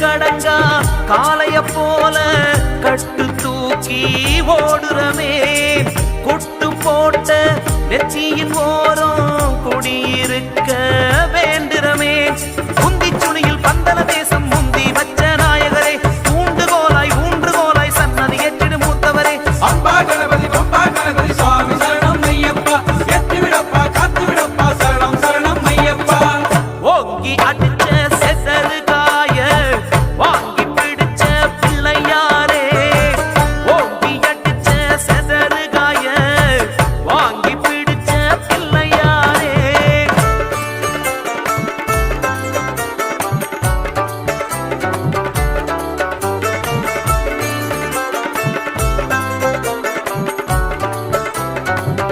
கணக்கடங்கா காலைய போல கட்டு தூக்கி ஓடுறமே. கொட்டு போட்ட நெச்சியின் ஓரம் குடியிருக்க வேண்டுறமே. முந்தி சுனியில் பந்தல தேசம் முந்தி வச்ச நாயகரே. ஊண்டுகோலாய் ஊன்றுகோலாய் சன்னதி எட்டிடு மூத்தவரே. அம்பா கணபதி பம்பா கணபதி சுவாமி சரணம் ஐயப்பா. எத்தி விடப்பா காத்து விடப்பா சரணம் சரணம் ஐயப்பா. ஓங்கி அடிச்ச செசருக்கா yeah.